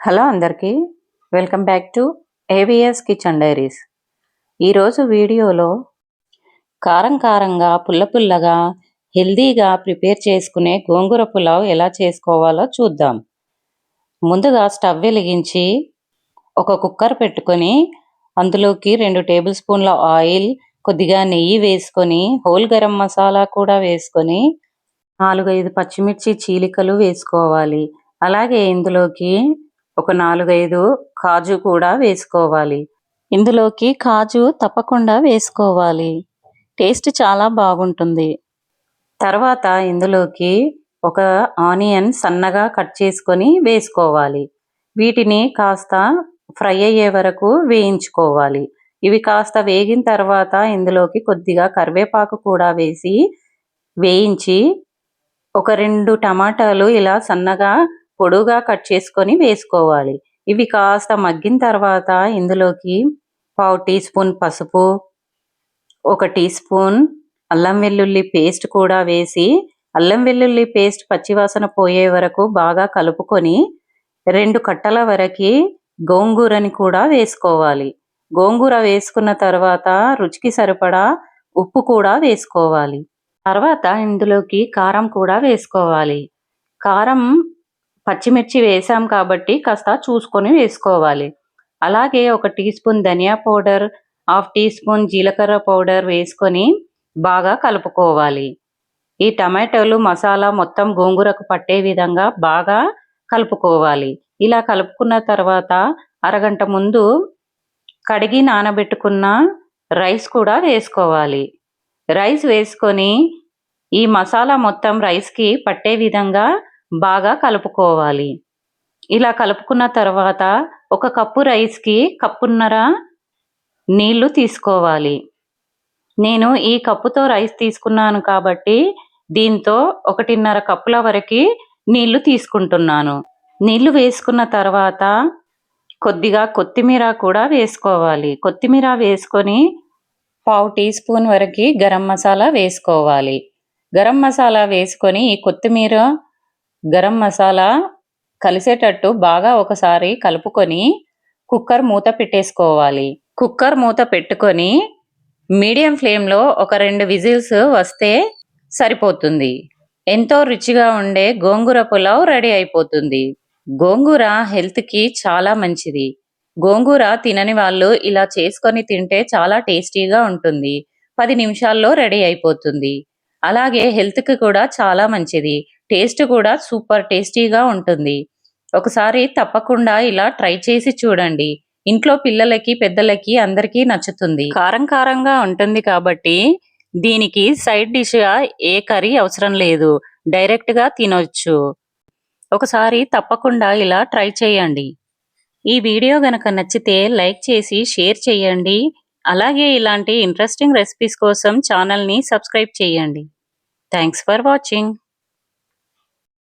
Hello అందరికీ. Welcome back to AVS kitchen diaries ఈరోజు వీడియోలో కారం కారంగా పుల్ల పుల్లగా హెల్దీగా ప్రిపేర్ చేసుకునే గోంగూర పులావ్ ఎలా చేసుకోవాలో చూద్దాం. ముందుగా స్టవ్ వెలిగించి ఒక కుక్కర్ పెట్టుకొని అందులోకి రెండు టేబుల్ స్పూన్ల ఆయిల్ కొద్దిగా నెయ్యి వేసుకొని హోల్ గరం మసాలా కూడా వేసుకొని నాలుగైదు పచ్చిమిర్చి చీలికలు వేసుకోవాలి. అలాగే ఇందులోకి ఒక నాలుగైదు కాజు కూడా వేసుకోవాలి. ఇందులోకి కాజు తప్పకుండా వేసుకోవాలి. టేస్ట్ చాలా బాగుంటుంది. తర్వాత ఇందులోకి ఒక ఆనియన్ సన్నగా కట్ చేసుకొని వేసుకోవాలి. వీటిని కాస్త ఫ్రై అయ్యే వరకు వేయించుకోవాలి. ఇవి కాస్త వేగిన తర్వాత ఇందులోకి కొద్దిగా కరివేపాకు కూడా వేసి వేయించి ఒక రెండు టమాటాలు ఇలా సన్నగా పొడుగా కట్ చేసుకొని వేసుకోవాలి. ఇవి కాస్త మగ్గిన తర్వాత ఇందులోకి పావు టీ స్పూన్ పసుపు ఒక టీ స్పూన్ అల్లం వెల్లుల్లి పేస్ట్ కూడా వేసి అల్లం వెల్లుల్లి పేస్ట్ పచ్చివాసన పోయే వరకు బాగా కలుపుకొని రెండు కట్టల వరకు గోంగూరని కూడా వేసుకోవాలి. గోంగూర వేసుకున్న తర్వాత రుచికి సరిపడా ఉప్పు కూడా వేసుకోవాలి. తర్వాత ఇందులోకి కారం కూడా వేసుకోవాలి. కారం పచ్చిమిర్చి వేసాం కాబట్టి కాస్త చూసుకొని వేసుకోవాలి. అలాగే ఒక టీ స్పూన్ ధనియా పౌడర్ హాఫ్ టీ స్పూన్ జీలకర్ర పౌడర్ వేసుకొని బాగా కలుపుకోవాలి. ఈ టమాటోలు మసాలా మొత్తం గోంగూరకు పట్టే విధంగా బాగా కలుపుకోవాలి. ఇలా కలుపుకున్న తర్వాత అరగంట ముందు కడిగి నానబెట్టుకున్న రైస్ కూడా వేసుకోవాలి. రైస్ వేసుకొని ఈ మసాలా మొత్తం రైస్కి పట్టే విధంగా బాగా కలుపుకోవాలి. ఇలా కలుపుకున్న తర్వాత ఒక కప్పు రైస్కి కప్పున్నర నీళ్ళు తీసుకోవాలి. నేను ఈ కప్పుతో రైస్ తీసుకున్నాను కాబట్టి దీంతో ఒకటిన్నర కప్పుల వరకు నీళ్ళు తీసుకుంటున్నాను. నీళ్ళు వేసుకున్న తర్వాత కొద్దిగా కొత్తిమీర కూడా వేసుకోవాలి. కొత్తిమీర వేసుకొని పావు టీ స్పూన్ వరకు గరం మసాలా వేసుకోవాలి. గరం మసాలా వేసుకొని ఈ కొత్తిమీర గరం మసాలా కలిసేటట్టు బాగా ఒకసారి కలుపుకొని కుక్కర్ మూత పెట్టేసుకోవాలి. కుక్కర్ మూత పెట్టుకొని మీడియం ఫ్లేమ్లో ఒక రెండు విజిల్స్ వస్తే సరిపోతుంది. ఎంతో రుచిగా ఉండే గోంగూర పులావ్ రెడీ అయిపోతుంది. గోంగూర హెల్త్కి చాలా మంచిది. గోంగూర తినని వాళ్ళు ఇలా చేసుకొని తింటే చాలా టేస్టీగా ఉంటుంది. పది నిమిషాల్లో రెడీ అయిపోతుంది. అలాగే హెల్త్కి కూడా చాలా మంచిది. టేస్ట్ కూడా సూపర్ టేస్టీగా ఉంటుంది. ఒకసారి తప్పకుండా ఇలా ట్రై చేసి చూడండి. ఇంట్లో పిల్లలకి పెద్దలకి అందరికీ నచ్చుతుంది. కారం కారంగా ఉంటుంది కాబట్టి దీనికి సైడ్ డిష్గా ఏ కర్రీ అవసరం లేదు. డైరెక్ట్గా తినొచ్చు. ఒకసారి తప్పకుండా ఇలా ట్రై చేయండి. ఈ వీడియో గనక నచ్చితే లైక్ చేసి షేర్ చేయండి. అలాగే ఇలాంటి ఇంట్రెస్టింగ్ రెసిపీస్ కోసం ఛానల్ని సబ్స్క్రైబ్ చేయండి. Thanks for watching.